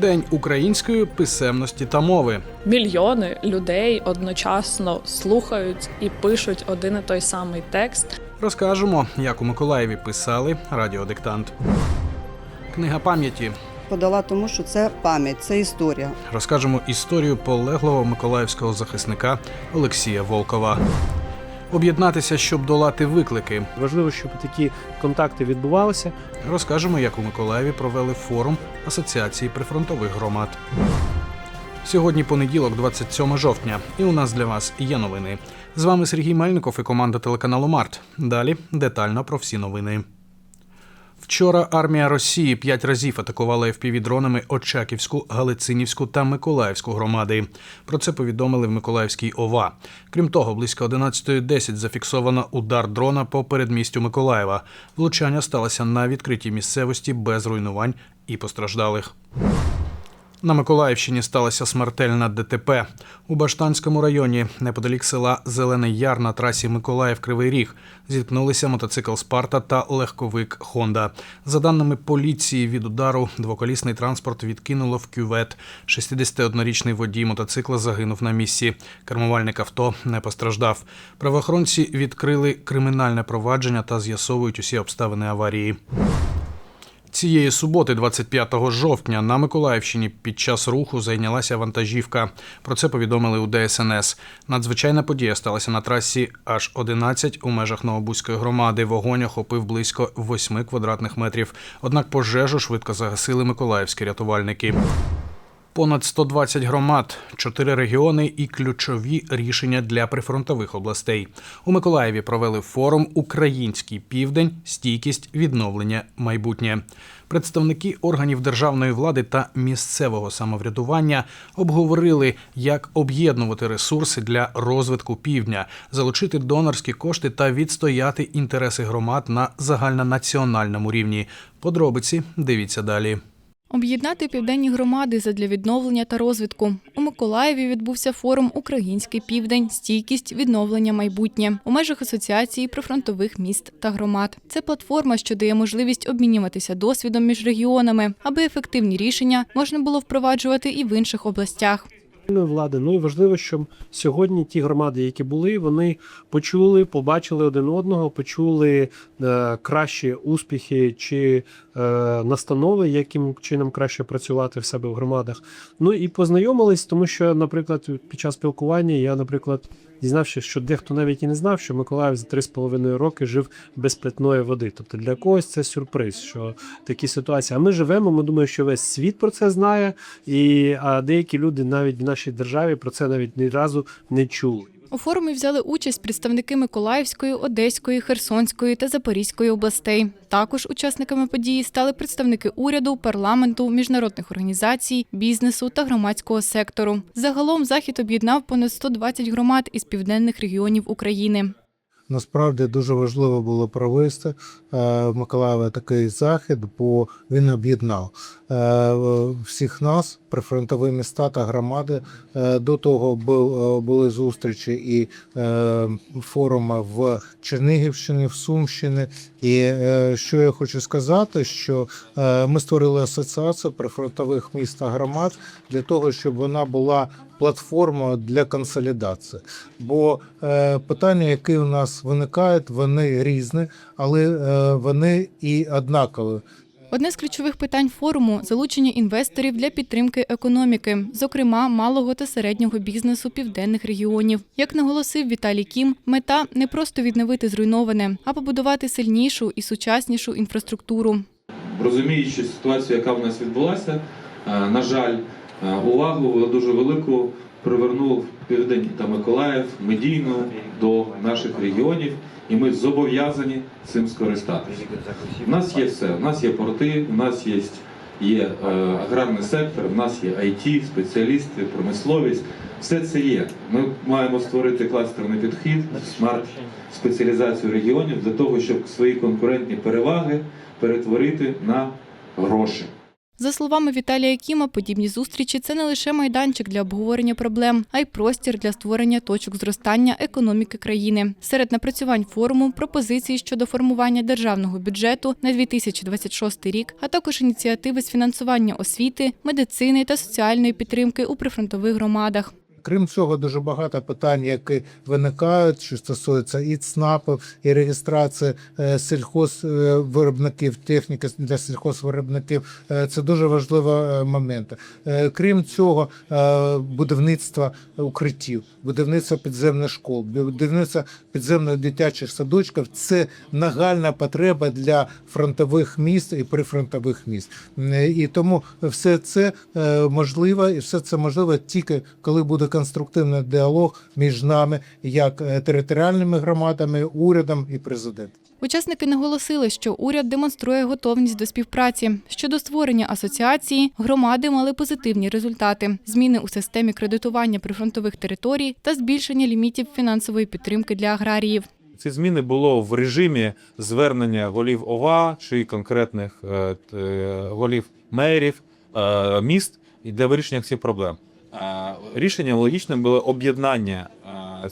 День української писемності та мови. Мільйони людей одночасно слухають і пишуть один і той самий текст. Розкажемо, як у Миколаєві писали радіодиктант. Книга пам'яті. подала тому, що це пам'ять, це історія. Розкажемо історію полеглого миколаївського захисника Олексія Волкова. Об'єднатися, щоб долати виклики. Важливо, щоб такі контакти відбувалися. Розкажемо, як у Миколаєві провели форум Асоціації прифронтових громад. Сьогодні понеділок, 27 жовтня, і у нас для вас є новини. З вами Сергій Мельников і команда телеканалу Март. Далі детально про всі новини. Вчора армія Росії п'ять разів атакувала FPV-дронами Очаківську, Галицинівську та Миколаївську громади. Про це повідомили в Миколаївській ОВА. Крім того, близько 11.10 зафіксовано удар дрона по передмістю Миколаєва. Влучання сталося на відкритій місцевості без руйнувань і постраждалих. На Миколаївщині сталося смертельна ДТП. У Баштанському районі, неподалік села Зелений Яр на трасі Миколаїв-Кривий Ріг, зіткнулися мотоцикл Спарта та легковик Хонда. За даними поліції, від удару двоколісний транспорт відкинуло в кювет. 61-річний водій мотоцикла загинув на місці. Кермувальник авто не постраждав. Правоохоронці відкрили кримінальне провадження та з'ясовують усі обставини аварії. Цієї суботи, 25 жовтня, на Миколаївщині під час руху зайнялася вантажівка. Про це повідомили у ДСНС. Надзвичайна подія сталася на трасі аж 11 у межах Новобузької громади. Вогонь охопив близько 8 квадратних метрів. Однак пожежу швидко загасили миколаївські рятувальники. Понад 120 громад, 4 регіони і ключові рішення для прифронтових областей. У Миколаєві провели форум Український південь, стійкість, відновлення, майбутнє. Представники органів державної влади та місцевого самоврядування обговорили, як об'єднувати ресурси для розвитку півдня, залучити донорські кошти та відстояти інтереси громад на загальнонаціональному рівні. Подробиці дивіться далі. Об'єднати південні громади задля відновлення та розвитку. У Миколаєві відбувся форум Український південь, стійкість, відновлення, майбутнє у межах асоціації прифронтових міст та громад. Це платформа, що дає можливість обмінюватися досвідом між регіонами, аби ефективні рішення можна було впроваджувати і в інших областях. Влади. Ну і важливо, щоб сьогодні ті громади, які були, вони почули, побачили один одного, почули е, кращі успіхи чи е, настанови, яким чином краще працювати в себе в громадах. Ну і познайомились, тому що, наприклад, під час спілкування я, наприклад, дізнався, що дехто навіть і не знав, що Миколаїв за 3,5 роки жив без питної води. Тобто для когось це сюрприз, що такі ситуації. А ми живемо. Ми думаємо, що весь світ про це знає, і а деякі люди навіть в нашій державі про це навіть ні разу не чули. У форумі взяли участь представники Миколаївської, Одеської, Херсонської та Запорізької областей. Також учасниками події стали представники уряду, парламенту, міжнародних організацій, бізнесу та громадського сектору. Загалом захід об'єднав понад 120 громад із південних регіонів України. Насправді дуже важливо було провести е, в Миколаєві такий захід, бо він об'єднав е, всіх нас, прифронтові міста та громади. Е, До того бу- були зустрічі і форуми в Чернігівщині, в Сумщині. І що я хочу сказати, що ми створили асоціацію прифронтових міст та громад для того, щоб вона була платформою для консолідації. Бо е, питання, які у нас виникають, вони різні, але е, вони і однакові. Одне з ключових питань форуму залучення інвесторів для підтримки економіки, зокрема малого та середнього бізнесу південних регіонів. Як наголосив Віталій Кім, мета не просто відновити зруйноване, а побудувати сильнішу і сучаснішу інфраструктуру. розуміючи ситуацію, яка в нас відбулася, е, на жаль, увагу дуже велику привернув Південь та Миколаїв медійно до наших регіонів, і ми зобов'язані цим скористатися. У нас є все. У нас є порти, у нас є, є е, аграрний сектор, у нас є IT, спеціалісти, промисловість. Все це є. Ми маємо створити кластерний підхід, смарт спеціалізацію регіонів для того, щоб свої конкурентні переваги перетворити на гроші. За словами Віталія Кіма, подібні зустрічі це не лише майданчик для обговорення проблем, а й простір для створення точок зростання економіки країни. Серед напрацювань форуму пропозиції щодо формування державного бюджету на 2026 рік, а також ініціативи з фінансування освіти, медицини та соціальної підтримки у прифронтових громадах. Крім цього, дуже багато питань, які виникають, що стосуються і ЦНАПів, і реєстрації е, сільхозвиробників, техніки для сільхозвиробників. Е, Це дуже важливі е, моменти. Крім цього, будівництво укриттів, будівництво підземних школ, будівництво підземних дитячих садочків це нагальна потреба для фронтових міст і прифронтових міст. І тому все це можливо, і все це можливо тільки коли буде конструктивний діалог між нами, як е, територіальними громадами, урядом і президентом. Учасники наголосили, що уряд демонструє готовність до співпраці. Щодо створення асоціації, громади мали позитивні результати: зміни у системі кредитування прифронтових територій та збільшення лімітів фінансової підтримки для аграріїв. Ці зміни було в режимі звернення голів ОВА чи конкретних е, е, голів мерів міст і для вирішення цих проблем. Рішенням логічним було об'єднання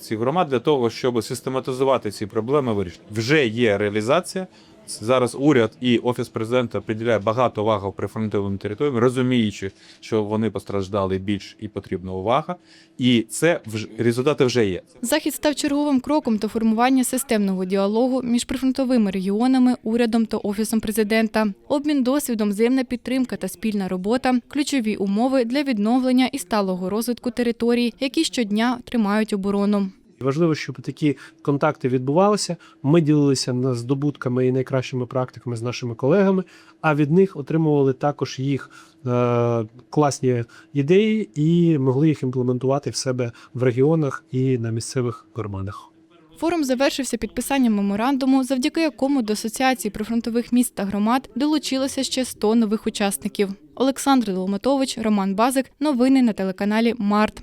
цих громад для того, щоб систематизувати ці проблеми. вирішити. вже є реалізація. Зараз уряд і офіс президента приділяє багато уваги прифронтовим територіям, розуміючи, що вони постраждали більш і потрібна увага. І це вже результати вже є. Захід став черговим кроком до формування системного діалогу між прифронтовими регіонами, урядом та офісом президента. Обмін досвідом, взаємна підтримка та спільна робота ключові умови для відновлення і сталого розвитку територій, які щодня тримають оборону. Важливо, щоб такі контакти відбувалися. Ми ділилися здобутками і найкращими практиками з нашими колегами, а від них отримували також їх е, класні ідеї і могли їх імплементувати в себе в регіонах і на місцевих громадах. Форум завершився підписанням меморандуму, завдяки якому до Асоціації прифронтових міст та громад долучилося ще 100 нових учасників. Олександр Долматович, Роман Базик. Новини на телеканалі Март.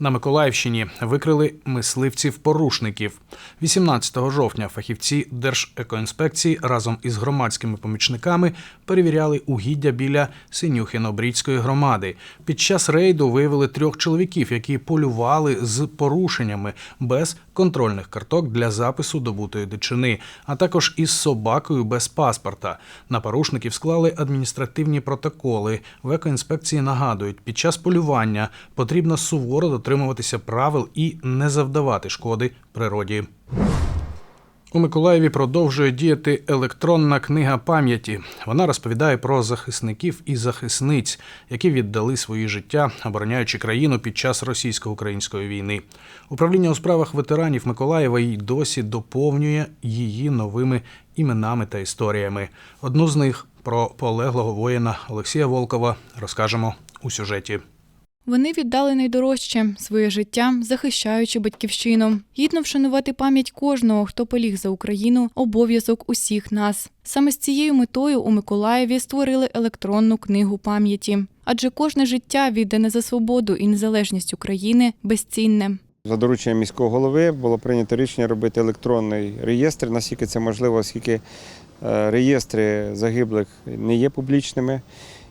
На Миколаївщині викрили мисливців-порушників. 18 жовтня фахівці Держекоінспекції разом із громадськими помічниками перевіряли угіддя біля Синюхино-Брідської громади. Під час рейду виявили трьох чоловіків, які полювали з порушеннями без контрольних карток для запису добутої дичини, а також із собакою без паспорта. На порушників склали адміністративні протоколи. В екоінспекції нагадують, під час полювання потрібно суворо дотримуватися правил і не завдавати шкоди природі. У Миколаєві продовжує діяти електронна книга пам'яті. Вона розповідає про захисників і захисниць, які віддали свої життя, обороняючи країну під час російсько-української війни. Управління у справах ветеранів Миколаєва й досі доповнює її новими іменами та історіями. Одну з них про полеглого воїна Олексія Волкова розкажемо у сюжеті. Вони віддали найдорожче своє життя, захищаючи батьківщину. Гідно вшанувати пам'ять кожного, хто поліг за Україну, обов'язок усіх нас. Саме з цією метою у Миколаєві створили електронну книгу пам'яті. Адже кожне життя віддане за свободу і незалежність України безцінне. За дорученням міського голови було прийнято рішення робити електронний реєстр, наскільки це можливо, оскільки е, реєстри загиблих не є публічними.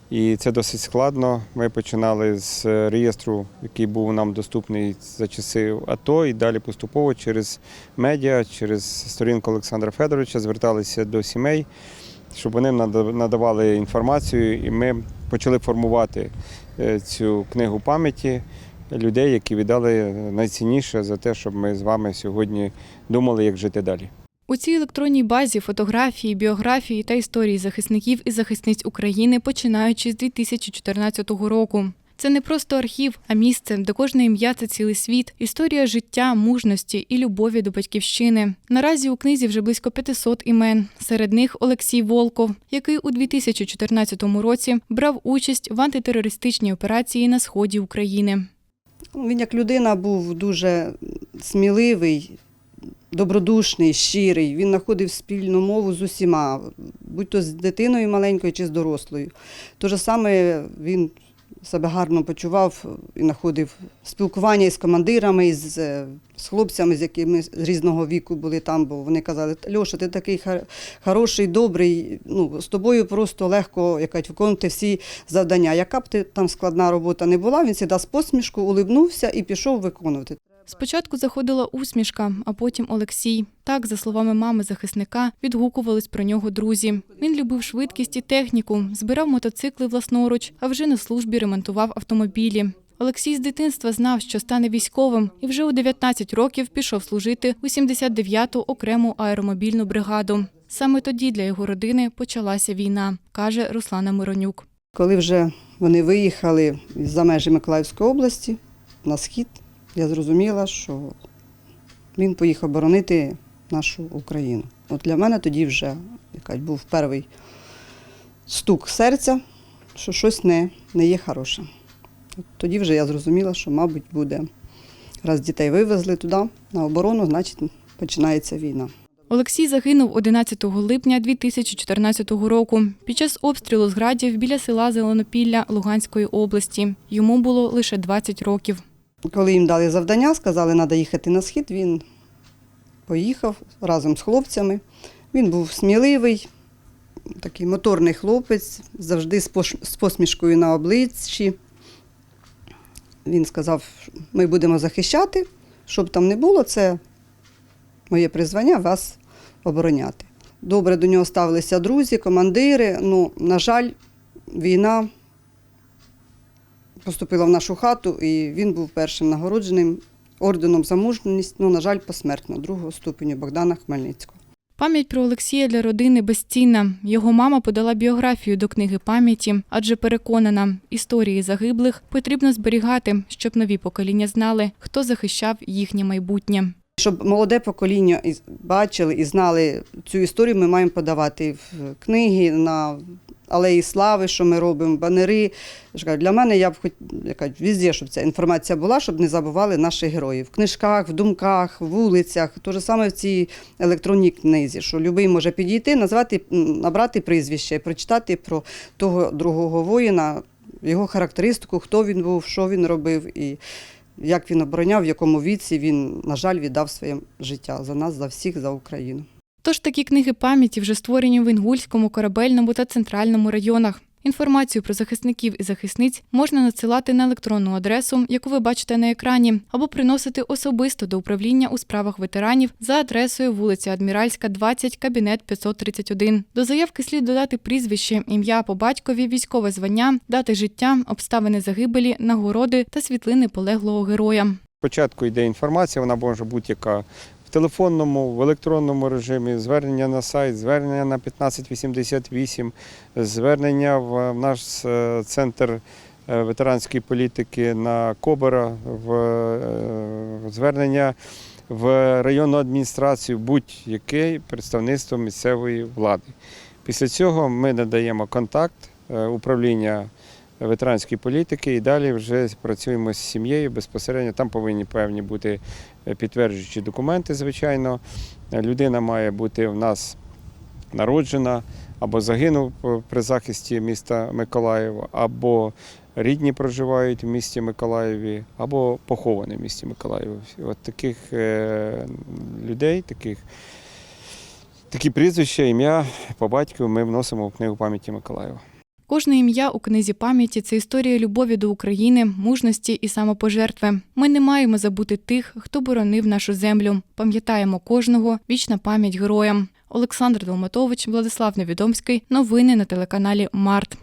І це досить складно. Ми починали з реєстру, який був нам доступний за часи АТО, і далі поступово через медіа, через сторінку Олександра Федоровича зверталися до сімей, щоб вони надавали інформацію, і ми почали формувати е, цю книгу пам'яті людей, які віддали найцінніше за те, щоб ми з вами сьогодні думали, як жити далі. У цій електронній базі фотографії, біографії та історії захисників і захисниць України, починаючи з 2014 року. Це не просто архів, а місце, де кожне ім'я це цілий світ, історія життя, мужності і любові до батьківщини. Наразі у книзі вже близько 500 імен. Серед них Олексій Волков, який у 2014 році брав участь в антитерористичній операції на сході України. Він як людина був дуже сміливий, добродушний, щирий. Він знаходив спільну мову з усіма, будь то з дитиною маленькою чи з дорослою. То же саме він себе гарно почував і знаходив спілкування із командирами, із, е, з хлопцями, з якими з різного віку були там, бо вони казали, Льоша, ти такий хороший, добрий, ну, з тобою просто легко якать, виконувати всі завдання. Яка б ти там складна робота не була, він завжди з посмішку улибнувся і пішов виконувати. Спочатку заходила усмішка, а потім Олексій. Так, за словами мами захисника, відгукувались про нього друзі. Він любив швидкість і техніку, збирав мотоцикли власноруч, а вже на службі ремонтував автомобілі. Олексій з дитинства знав, що стане військовим, і вже у 19 років пішов служити у 79-ту окрему аеромобільну бригаду. Саме тоді для його родини почалася війна, каже Руслана Миронюк. Коли вже вони виїхали за межі Миколаївської області на схід, я зрозуміла, що він поїхав боронити нашу Україну. От для мене тоді вже якась був перший стук серця, що щось не, не є хороше. От тоді вже я зрозуміла, що, мабуть, буде, раз дітей вивезли туди на оборону, значить починається війна. Олексій загинув 11 липня 2014 року під час обстрілу з градів біля села Зеленопілля Луганської області. Йому було лише 20 років. Коли їм дали завдання, сказали, що треба їхати на схід, він поїхав разом з хлопцями. Він був сміливий, такий моторний хлопець, завжди з посмішкою на обличчі. Він сказав, ми будемо захищати, щоб там не було, це моє призвання вас обороняти. Добре до нього ставилися друзі, командири. Ну, на жаль, війна поступила в нашу хату, і він був першим нагородженим орденом за мужність, ну, на жаль, посмертно, другого ступеню Богдана Хмельницького. Пам'ять про Олексія для родини безцінна. Його мама подала біографію до книги пам'яті, адже переконана, історії загиблих потрібно зберігати, щоб нові покоління знали, хто захищав їхнє майбутнє. Щоб молоде покоління бачили і знали цю історію, ми маємо подавати в книги на алеї слави, що ми робимо, банери. Для мене я б хоч яка, везде, щоб ця інформація була, щоб не забували наших героїв. В книжках, в думках, в вулицях. Те ж саме в цій електронній книзі, що любий може підійти, назвати, набрати прізвище, прочитати про того другого воїна, його характеристику, хто він був, що він робив і як він обороняв, в якому віці він, на жаль, віддав своє життя за нас, за всіх, за Україну. Тож такі книги пам'яті вже створені в Інгульському, Корабельному та Центральному районах. Інформацію про захисників і захисниць можна надсилати на електронну адресу, яку ви бачите на екрані, або приносити особисто до управління у справах ветеранів за адресою вулиця Адміральська, 20, кабінет 531. До заявки слід додати прізвище, ім'я по батькові, військове звання, дати життя, обставини загибелі, нагороди та світлини полеглого героя. Спочатку йде інформація, вона може бути яка телефонному, в електронному режимі, звернення на сайт, звернення на 1588, звернення в наш е, центр е, ветеранської політики на Кобера, в е, звернення в районну адміністрацію, будь-яке представництво місцевої влади. Після цього ми надаємо контакт управління ветеранської політики і далі вже працюємо з сім'єю безпосередньо. Там повинні певні бути е, підтверджуючі документи, звичайно. Людина має бути в нас народжена або загинув е, при захисті міста Миколаєва, або рідні проживають в місті Миколаєві, або поховані в місті Миколаєві. От таких е, людей, таких. Такі прізвища, ім'я по батькові ми вносимо в книгу пам'яті Миколаєва. Кожне ім'я у книзі пам'яті це історія любові до України, мужності і самопожертви. Ми не маємо забути тих, хто боронив нашу землю. Пам'ятаємо кожного. Вічна пам'ять героям. Олександр Долматович, Владислав Невідомський. Новини на телеканалі Март.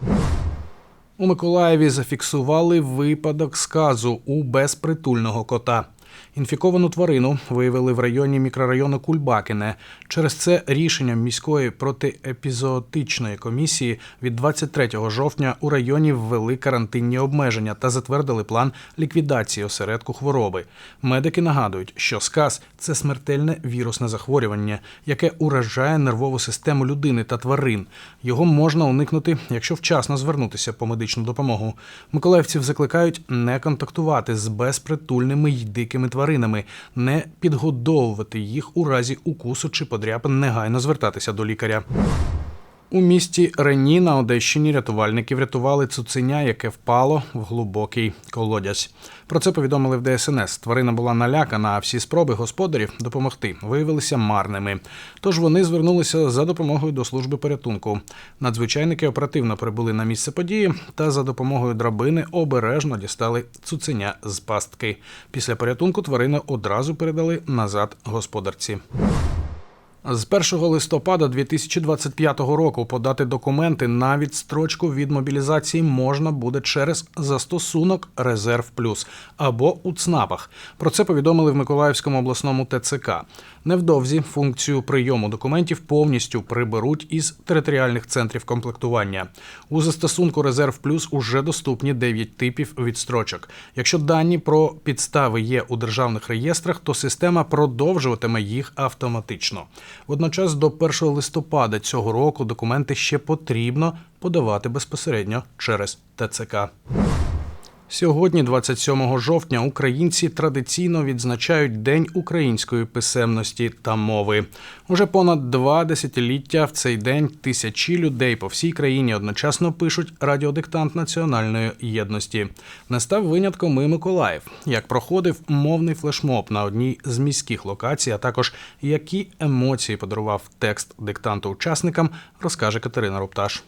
У Миколаєві зафіксували випадок сказу у безпритульного кота. Інфіковану тварину виявили в районі мікрорайону Кульбакине. Через це рішенням міської протиепізоотичної комісії від 23 жовтня у районі ввели карантинні обмеження та затвердили план ліквідації осередку хвороби. Медики нагадують, що сказ це смертельне вірусне захворювання, яке уражає нервову систему людини та тварин. Його можна уникнути, якщо вчасно звернутися по медичну допомогу. Миколаївців закликають не контактувати з безпритульними й дикими дикими тваринами, не підгодовувати їх у разі укусу чи подряпин, негайно звертатися до лікаря. У місті Рені на Одещині рятувальники врятували цуценя, яке впало в глибокий колодязь. Про це повідомили в ДСНС. Тварина була налякана, а всі спроби господарів допомогти виявилися марними. Тож вони звернулися за допомогою до служби порятунку. Надзвичайники оперативно прибули на місце події та за допомогою драбини обережно дістали цуценя з пастки. Після порятунку тварину одразу передали назад господарці. З 1 листопада 2025 року подати документи на відстрочку від мобілізації можна буде через застосунок Резерв Плюс або у ЦНАПах. Про це повідомили в Миколаївському обласному ТЦК. Невдовзі функцію прийому документів повністю приберуть із територіальних центрів комплектування. У застосунку Резерв Плюс уже доступні 9 типів відстрочок. Якщо дані про підстави є у державних реєстрах, то система продовжуватиме їх автоматично. Водночас до 1 листопада цього року документи ще потрібно подавати безпосередньо через ТЦК. Сьогодні, 27 жовтня, українці традиційно відзначають День української писемності та мови. Уже понад два десятиліття в цей день тисячі людей по всій країні одночасно пишуть радіодиктант національної єдності. Не став винятком і Миколаїв. Як проходив мовний флешмоб на одній з міських локацій, а також які емоції подарував текст диктанту учасникам, розкаже Катерина Рупташ.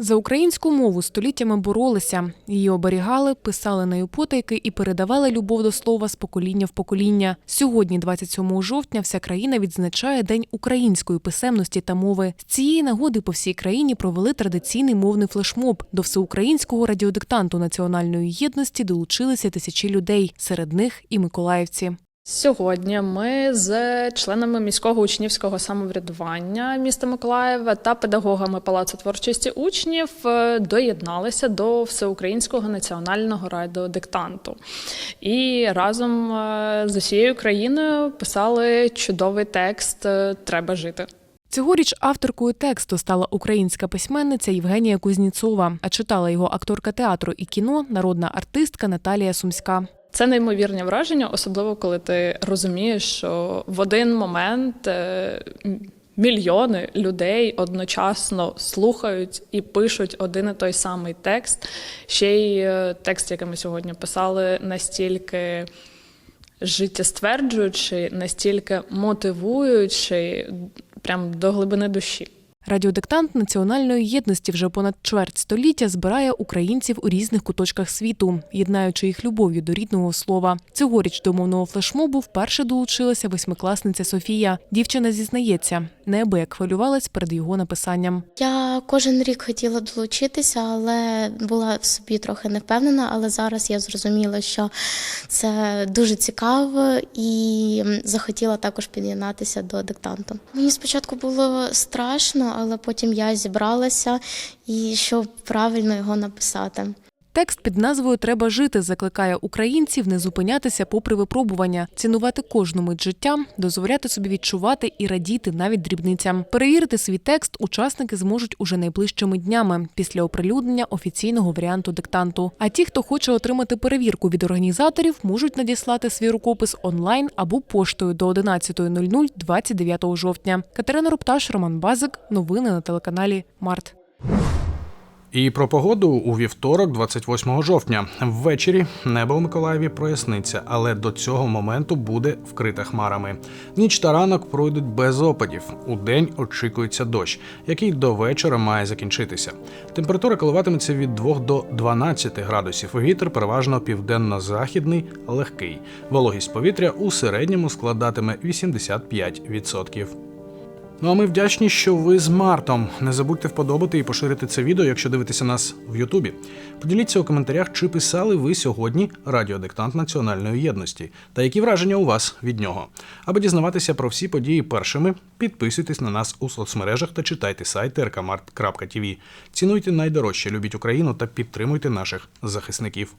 За українську мову століттями боролися, її оберігали, писали нею потайки і передавали любов до слова з покоління в покоління. Сьогодні, 27 жовтня, вся країна відзначає День української писемності та мови. З цієї нагоди по всій країні провели традиційний мовний флешмоб. До всеукраїнського радіодиктанту національної єдності долучилися тисячі людей, серед них і миколаївці. Сьогодні ми з членами міського учнівського самоврядування міста Миколаєва та педагогами Палацу творчості учнів е, доєдналися до всеукраїнського національного радіодиктанту. І разом е, з усією країною писали чудовий текст е, Треба жити. Цьогоріч авторкою тексту стала українська письменниця Євгенія Кузніцова, а читала його акторка театру і кіно, народна артистка Наталія Сумська. Це неймовірні враження, особливо коли ти розумієш, що в один момент е, мільйони людей одночасно слухають і пишуть один і той самий текст. Ще й е, текст, який ми сьогодні писали, настільки життєстверджуючий, настільки мотивуючий, прям до глибини душі. Радіодиктант національної єдності вже понад чверть століття збирає українців у різних куточках світу, єднаючи їх любов'ю до рідного слова. Цьогоріч до мовного флешмобу вперше долучилася восьмикласниця Софія. Дівчина зізнається, неабияк хвилювалась перед його написанням. Я кожен рік хотіла долучитися, але була в собі трохи не впевнена. Але зараз я зрозуміла, що це дуже цікаво і захотіла також під'єднатися до диктанту. Мені спочатку було страшно, але потім я зібралася і щоб правильно його написати. Текст під назвою Треба жити закликає українців не зупинятися попри випробування, цінувати кожну мить життя, дозволяти собі відчувати і радіти навіть дрібницям. Перевірити свій текст учасники зможуть уже найближчими днями після оприлюднення офіційного варіанту диктанту. А ті, хто хоче отримати перевірку від організаторів, можуть надіслати свій рукопис онлайн або поштою до 11.00 29 жовтня. Катерина Рупташ, Роман Базик. Новини на телеканалі Март. І про погоду у вівторок, 28 жовтня. Ввечері небо у Миколаєві проясниться, але до цього моменту буде вкрите хмарами. Ніч та ранок пройдуть без опадів. У день очікується дощ, який до вечора має закінчитися. Температура коливатиметься від 2 до 12 градусів. Вітер переважно південно-західний, легкий. Вологість повітря у середньому складатиме 85%. Ну а ми вдячні, що ви з Мартом. Не забудьте вподобати і поширити це відео, якщо дивитеся нас в Ютубі. Поділіться у коментарях, чи писали ви сьогодні радіодиктант Національної єдності та які враження у вас від нього. Аби дізнаватися про всі події першими, підписуйтесь на нас у соцмережах та читайте сайт rkmart.tv. Цінуйте найдорожче, любіть Україну та підтримуйте наших захисників.